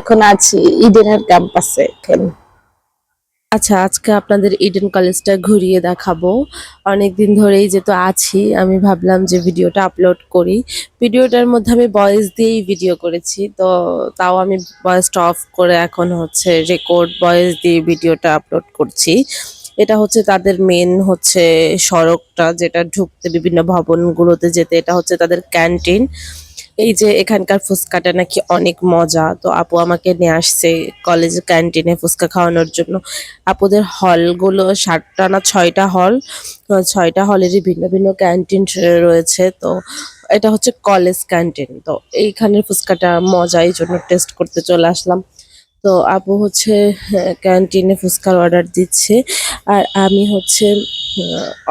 এখন আছি ইডেনের ক্যাম্পাসে আচ্ছা আজকে আপনাদের ইডেন কলেজটা ঘুরিয়ে দেখাবো। অনেকদিন ধরেই যেহেতু আছি, আমি ভাবলাম যে ভিডিওটা আপলোড করি। ভিডিওটার মধ্যে আমি ভয়েস দিয়েই ভিডিও করেছি, তো তাও আমি ভয়েসটা অফ করে এখন হচ্ছে রেকর্ড ভয়েস দিয়ে ভিডিওটা আপলোড করছি। এটা হচ্ছে তাদের মেন হচ্ছে সড়কটা, যেটা ঢুকতে বিভিন্ন ভবনগুলোতে যেতে, এটা হচ্ছে তাদের ক্যান্টিন এই যে এখানকার ফুচকাটা নাকি অনেক মজা। তো আপু আমাকে নিয়ে আসছে কলেজ ক্যান্টিনে ফুচকা খাওয়ানোর জন্য। আপুদের হলগুলো সাতটা না ছয়টা হল ছয়টা হলেরই ভিন্ন ভিন্ন ক্যান্টিন রয়েছে। তো এটা হচ্ছে কলেজ ক্যান্টিন তো এইখানের ফুচকাটা মজা, এই জন্য টেস্ট করতে চলে আসলাম। তো আপু হচ্ছে ক্যান্টিনে ফুচকার অর্ডার দিচ্ছে। আর আমি হচ্ছে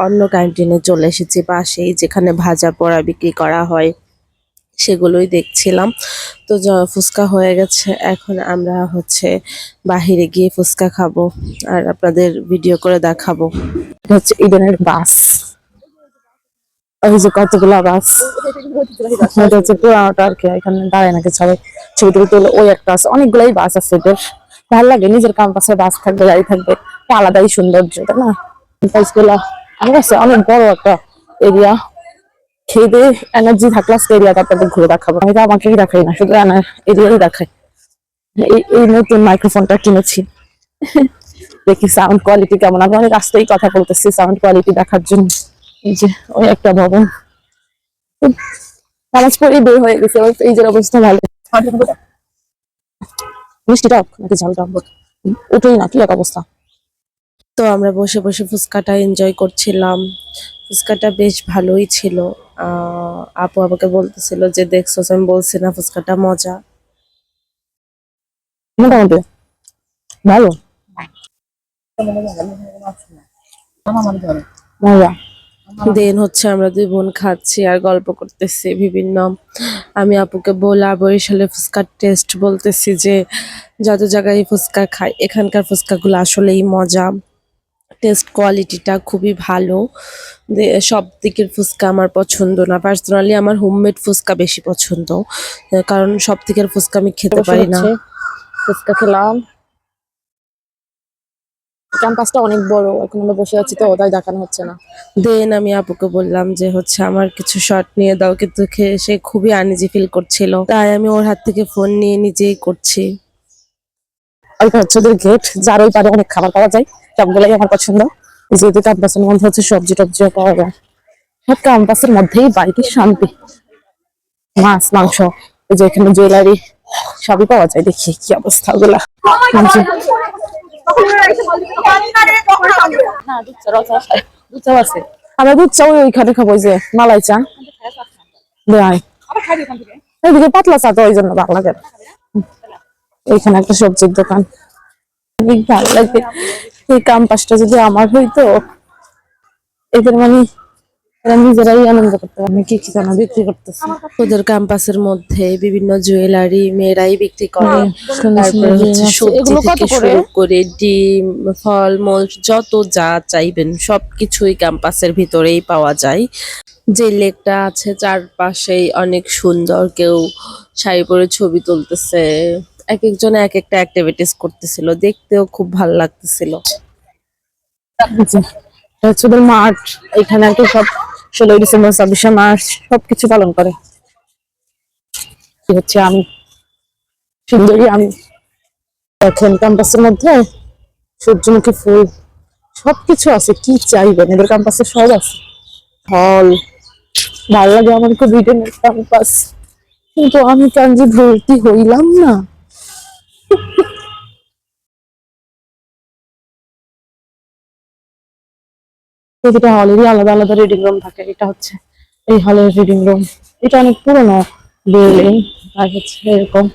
অন্য ক্যান্টিনে চলে এসেছি পাশেই, যেখানে ভাজা পোড়া বিক্রি করা হয়। সেগুলোই দেখছিলাম। তো ফুচকা হয়ে গেছে। এখন আমরা হচ্ছে বাহিরে গিয়ে ফুচকা খাব আর আপনাদের ভিডিও করে দেখাবো। হচ্ছে ইডেনের বাস। বাস। হচ্ছে এখানে দাঁড়ায় নাকি ওই একটা অনেকগুলাই বাস আছে লাগে, নিজের বাস থাকবে আলাদাই না? অনেক বড় একটা এরিয়া খেয়ে দিয়ে এনার্জি থাকলে আজকে এরিয়াটা আপনাদের ঘুরে দেখাবো। আমি তো আমাকেই দেখাই না, শুধু এরিয়াই দেখাই। এই এই নতুন মাইক্রোফোনটা কিনেছি। দেখি সাউন্ড কোয়ালিটি কেমন। আমি অনেক আসতেই কথা বলতেছি সাউন্ড কোয়ালিটি দেখার জন্য। এই যে, ওই একটা ভবন। নামাজ পড়ে বের হয়ে গেছে এই যে অবস্থা ভালো। মিষ্টিটা নাকি ঝালটা ওটাই না, কি এক অবস্থা। তো আমরা বসে বসে ফুচকাটা এনজয় করছিলাম। ফুচকাটা বেশ ভালোই ছিল। আপু আমাকে বলতেছিল যে দেখছ আমি বলছি না ফুচকাটা মজা। মোটামুটি। ভালো। মজা। দেন হচ্ছে আমরা দুই বোন খাচ্ছি আর গল্প করতেছি বিভিন্ন। আমি আপুকে বলা বরিশালের ফুচকার টেস্ট বলতেছি যে যত জায়গায় ফুচকা খাই এখানকার ফুচকাগুলো আসলেই মজা। টেস্ট কোয়ালিটিটা খুবই ভালো। সব দিকের ফুচকা আমার পছন্দ না। পার্সোনালি আমার হোমমেড ফুচকা বেশি পছন্দ। কারণ সব দিকের ফুচকা আমি খেতে পারি না। ফুচকা খেলাম। ক্যাম্পাসটা অনেক বড় এখন আমরা বসে আছি তো তাই দেখানো হচ্ছে না। দেন আমি আপুকে বললাম যে হচ্ছে আমার কিছু শর্ট নিয়ে দাও। কিন্তু সে খুবই আনইজি ফিল করছিল। তাই আমি ওর হাত থেকে ফোন নিয়ে নিজেই করছি। ওইটা হচ্ছে ওদের গেট যার ওই পারে অনেক খাবার পাওয়া যায় সবগুলাই আমার পছন্দ। এই যেহেতু ক্যাম্পাসের মধ্যে হচ্ছে সবজি টবজিও পাওয়া যায়। সব ক্যাম্পাসের মধ্যেই বাড়িতে শান্তি। মাছ মাংস এই যে এখানে জুয়েলারি সবই পাওয়া যায় দেখি কি অবস্থা আছে। আমরা দুধ চাও ওইখানে খাব যে মালাই চা। এদিকে পাতলা চা তো ওই জন্য ভালো লাগে না। এইখানে একটা সবজির দোকান। অনেক ভালো লাগে। এই ক্যাম্পাসটা যদি আমার হইতো এদের মানে এরা নিজেরাই আনন্দ করতে পারে। কি কি বিক্রি করতেছে? ওদের ক্যাম্পাসের মধ্যে বিভিন্ন জুয়েলারি মেয়েরাই বিক্রি করে। তারপরে হচ্ছে কত সবজি থেকে করে? শুরু করে ডিম ফলমূল যত যা চাইবেন সবকিছুই ক্যাম্পাসের ভিতরেই পাওয়া যায়। যে লেকটা আছে চারপাশেই অনেক সুন্দর কেউ শাড়ি পরে ছবি তুলতেছে। এক একজন এক একটা অ্যাক্টিভিটিস করতেছিল। দেখতেও খুব ভালো লাগতেছিল। এটা মাঠ। এখানে আর সব ষোলোই ডিসেম্বর, ছাব্বিশে মার্চ সবকিছু পালন করে। হচ্ছে আমি। সুন্দরী আমি। দেখেন ক্যাম্পাসের মধ্যে সূর্যমুখী ফুল সবকিছু আছে। কি চাইবেন? এদের ক্যাম্পাসে সব আছে। হল ভালো লাগে আমার খুব ইডেনের ক্যাম্পাস কিন্তু আমি যে ভর্তি হইলাম না। প্রতিটা হলেরই আলাদা আলাদা রিডিং রুম থাকে, এটা হচ্ছে এই হলের রিডিং রুম এটা অনেক পুরনো বিল্ডিং আর হচ্ছে এরকম।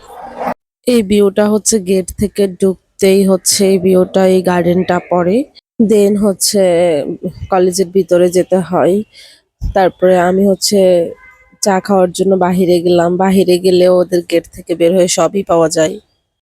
এই ভিউটা হচ্ছে গেট থেকে ঢুকতেই হচ্ছে, এই ভিউটা এই গার্ডেনটা পড়ে দেন হচ্ছে কলেজের ভিতরে যেতে হয়। তারপরে আমি হচ্ছে চা খাওয়ার জন্য বাহিরে গেলাম। বাহিরে গেলে ওদের গেট থেকে বের হয়ে সবই পাওয়া যায়।